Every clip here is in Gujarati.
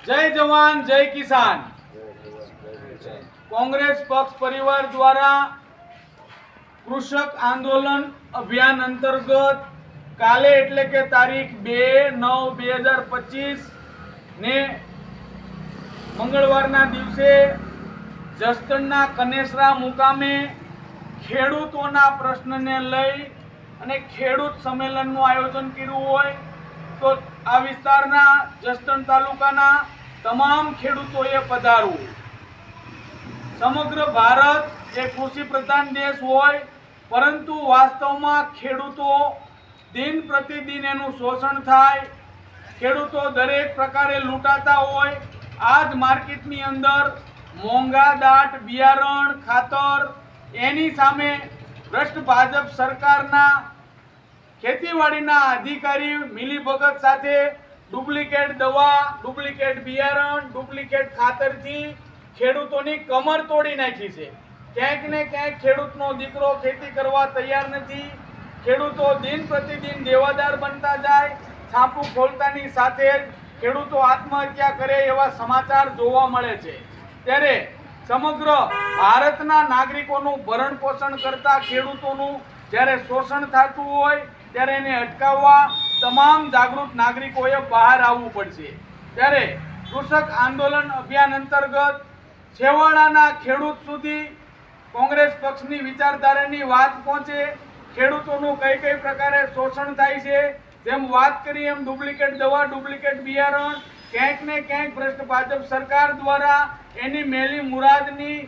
જય જવાન, જય કિસાન. કોંગ્રેસ પક્ષ પરિવાર દ્વારા કૃષક આંદોલન અભિયાન અંતર્ગત કાલે એટલે કે તારીખ બે નવ બે હજાર પચીસ ને મંગળવારના દિવસે જસદણના કનેસરા મુકામે ખેડૂતોના પ્રશ્નને લઈ અને ખેડૂત સંમેલનનું આયોજન કર્યું હોય તો આ વિસ્તારના જસદણ તાલુકાના તમામ ખેડૂતોએ પધારવું. સમગ્ર ભારત એ કૃષિ પ્રધાન દેશ હોય, પરંતુ વાસ્તવમાં ખેડૂતો દિન પ્રતિદિન એનું શોષણ થાય, ખેડૂતો દરેક પ્રકારે લૂંટાતા હોય આ જ માર્કેટની અંદર મોંઘા દાટ, બિયારણ, ખાતર, એની સામે ભ્રષ્ટ ભાજપ સરકારના ખેતીવાડીના અધિકારી મિલીભગત સાથે ડુપ્લિકેટ દવા, ડુપ્લિકેટ બિયારણ, ડુપ્લિકેટ ખાતરથી ખેડૂતોની કમર તોડી નાખી છે. ક્યાંક ને ક્યાંક ખેડૂતનો દીકરો ખેતી કરવા તૈયાર નથી. ખેડૂતો દિન પ્રતિદિન દેવાદાર બનતા જાય, છાપું ખોલતાની સાથે જ ખેડૂતો આત્મહત્યા કરે એવા સમાચાર જોવા મળે છે. ત્યારે સમગ્ર ભારતના નાગરિકોનું ભરણ પોષણ કરતા ખેડૂતોનું જ્યારે શોષણ થતું હોય ત્યારે એને અટકાવવા તમામ જાગૃત નાગરિકોએ બહાર આવવું પડશે. ત્યારે કૃષક આંદોલન અભિયાન અંતર્ગત છેવાડાના ખેડૂત સુધી કોંગ્રેસ પક્ષની વિચારધારાની વાત પહોંચે. ખેડૂતોનું કઈ કઈ પ્રકારે શોષણ થાય છે, જેમ વાત કરી એમ ડુપ્લિકેટ દવા, ડુપ્લિકેટ બિયારણ, ક્યાંક ને ક્યાંક ભ્રષ્ટ ભાજપ સરકાર દ્વારા એની મેલી મુરાદની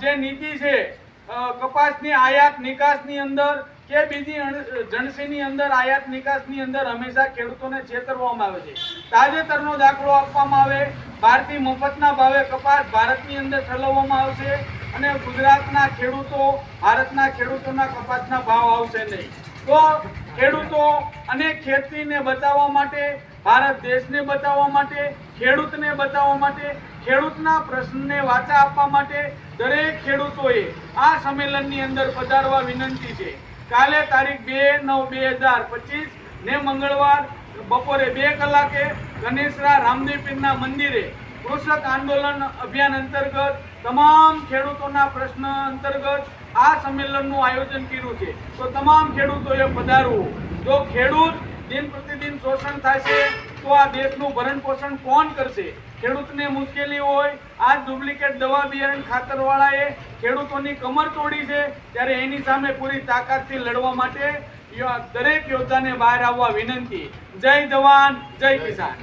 જે નીતિ છે કપાસની આયાત નિકાસની અંદર કે બીજી જણસીની અંદર, આયાત નિકાસની અંદર હંમેશા ખેડૂતોને છેતરવામાં આવે છે. તાજેતરનો દાખલો આપવામાં આવે. ભારતીય મફતના ભાવે કપાસ ભારતની અંદર ઠલવવામાં આવશે અને ગુજરાતના ખેડૂતો ભારતના ખેડૂતોના કપાસના ભાવ આવશે નહીં. તો ખેડૂતો અને ખેતીને બચાવવા માટે, ભારત દેશને બચાવવા માટે, ખેડૂતને બચાવવા માટે, ખેડૂતના પ્રશ્નને વાચા આપવા માટે દરેક ખેડૂતોએ આ સંમેલનની અંદર પધારવા વિનંતી છે. કાલે તારીખ બે નવ બે હજાર પચીસ ને મંગળવાર બપોરે બે કલાકે ગણેશરા રામદેવપીરના મંદિરે કૃષક આંદોલન અભિયાન અંતર્ગત તમામ ખેડૂતોના પ્રશ્ન અંતર્ગત આ સંમેલનનું આયોજન કર્યું છે. તો તમામ ખેડૂતોએ પધારવું. જો ખેડૂત દિન પ્રતિદિન શોષણ થશે તો આ દેશનું ભરણ પોષણ કોણ કરશે? ખેડૂતને મુશ્કેલી હોય આ ડુપ્લિકેટ દવા બિયારણ ખાતરવાળાએ ખેડૂતોની કમર તોડી છે, ત્યારે એની સામે પૂરી તાકાતથી લડવા માટે દરેક યોદ્ધાને બહાર આવવા વિનંતી. જય જવાન, જય કિસાન.